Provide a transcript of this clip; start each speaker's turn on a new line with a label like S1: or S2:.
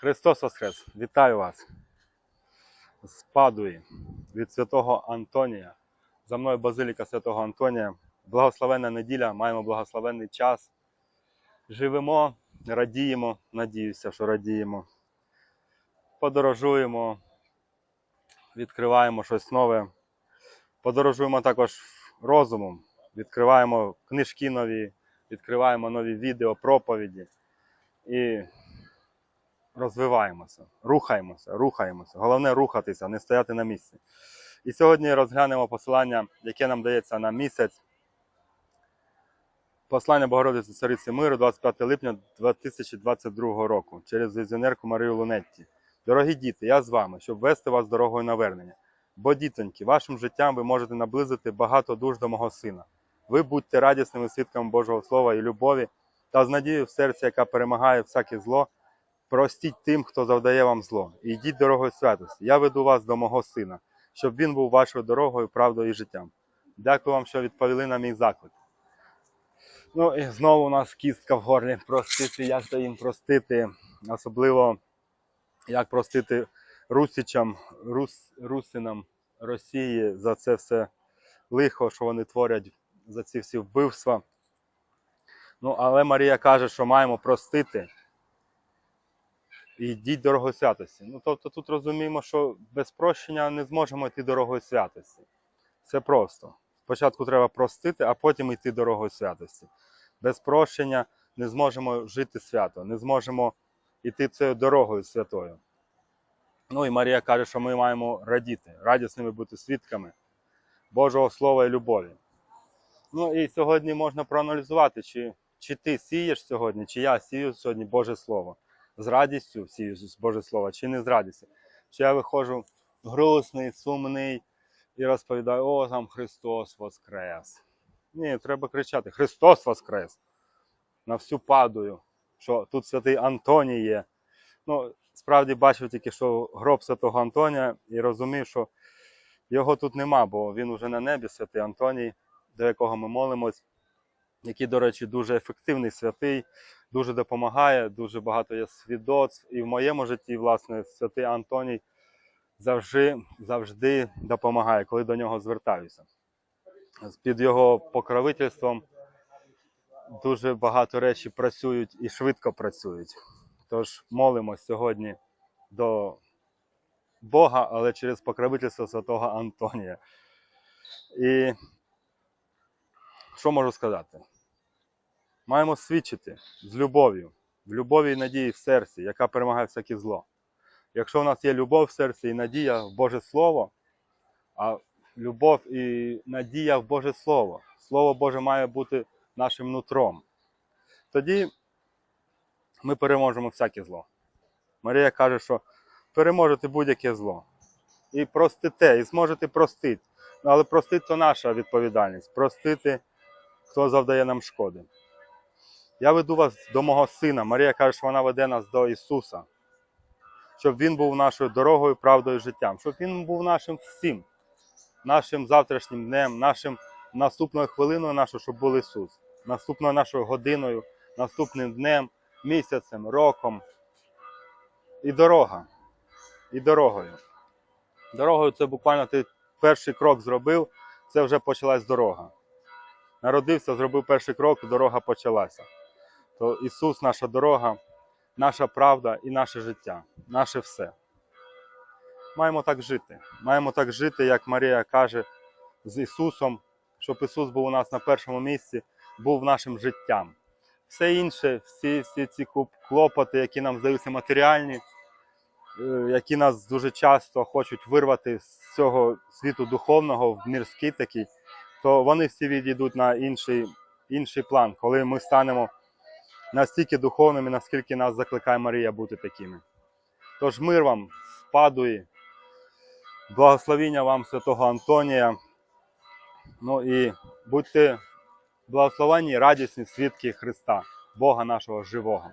S1: Христос Воскрес! Вітаю вас з Падуї від святого Антонія. За мною базиліка святого Антонія. Благословенна неділя, маємо благословенний час. Живемо, радіємо, надіюся, що радіємо. Подорожуємо, відкриваємо щось нове. Подорожуємо також розумом, відкриваємо книжки нові, відкриваємо нові відео, проповіді. І розвиваємося, рухаємося, рухаємося. Головне рухатися, не стояти на місці. І сьогодні розглянемо посилання, яке нам дається на місяць. Послання Богородиці Цариці Миру 25 липня 2022 року через візіонерку Марію Лунетті. Дорогі діти, я з вами, щоб вести вас дорогою навернення. Бо, дітоньки, вашим життям ви можете наблизити багато душ до мого сина. Ви будьте радісними свідками Божого Слова і любові та з надією в серці, яка перемагає всяке зло, простіть тим, хто завдає вам зло, і йдіть дорогою святості. Я веду вас до мого сина, щоб він був вашою дорогою, правдою і життям. Дякую вам, що відповіли на мій заклик. Ну і знову у нас кістка в горлі. Простити, як то їм простити, особливо як простити русичам, рус, русинам Росії за це все лихо, що вони творять, за ці всі вбивства. Ну, але Марія каже, що маємо простити йдіть дорогою святості. Ну, тобто тут розуміємо, що без прощення не зможемо йти дорогою святості. Це просто. Спочатку треба простити, а потім йти дорогою святості. Без прощення не зможемо жити свято, не зможемо йти цією дорогою святою. Ну і Марія каже, що ми маємо радіти, радісними бути свідками Божого Слова і любові. Ну і сьогодні можна проаналізувати, чи, чи ти сієш сьогодні, чи я сію сьогодні Боже Слово. З радістю сію Боже Слово, чи не з радістю. Чи я виходжу грустний, сумний і розповідаю, о, там Христос Воскрес. Ні, треба кричати: Христос Воскрес! На всю падую, що тут святий Антоній є. Ну, справді бачив тільки, що гроб святого Антонія і розумів, що його тут нема, бо він уже на небі, святий Антоній, до якого ми молимось, який, до речі, дуже ефективний святий, дуже допомагає, дуже багато є свідоцтв. І в моєму житті, власне, святий Антоній завжди, завжди допомагає, коли до нього звертаюся. Під його покровительством дуже багато речей працюють і швидко працюють. Тож молимось сьогодні до Бога, але через покровительство святого Антонія. І що можу сказати? Маємо свідчити з любов'ю, в любові і надії в серці, яка перемагає всяке зло. Якщо в нас є любов в серці і надія в Боже Слово, а любов і надія в Боже Слово, Слово Боже має бути нашим нутром, тоді ми переможемо всяке зло. Марія каже, що переможете будь-яке зло. І простите, і зможете простити. Але простити то наша відповідальність. Простити, хто завдає нам шкоди. Я веду вас до мого сина. Марія каже, що вона веде нас до Ісуса, щоб Він був нашою дорогою, правдою, життям, щоб Він був нашим всім, нашим завтрашнім днем, нашим наступною хвилиною нашою, щоб був Ісус, наступною нашою годиною, наступним днем, місяцем, роком. І дорога. І дорогою. Дорогою це буквально ти перший крок зробив, це вже почалась дорога. Народився, зробив перший крок, дорога почалася. То Ісус наша дорога, наша правда і наше життя, наше все. Маємо так жити. Маємо так жити, як Марія каже, з Ісусом, щоб Ісус був у нас на першому місці, був нашим життям. Все інше, всі, всі ці клопоти, які нам здаються матеріальні, е, які нас дуже часто хочуть вирвати з цього світу духовного в мірський такий, то вони всі відійдуть на інший, інший план, коли ми станемо настільки духовними, наскільки нас закликає Марія бути такими. Тож мир вам в Падуї, благословіння вам святого Антонія. Ну і будьте благословенні, радісні свідки Христа, Бога нашого живого.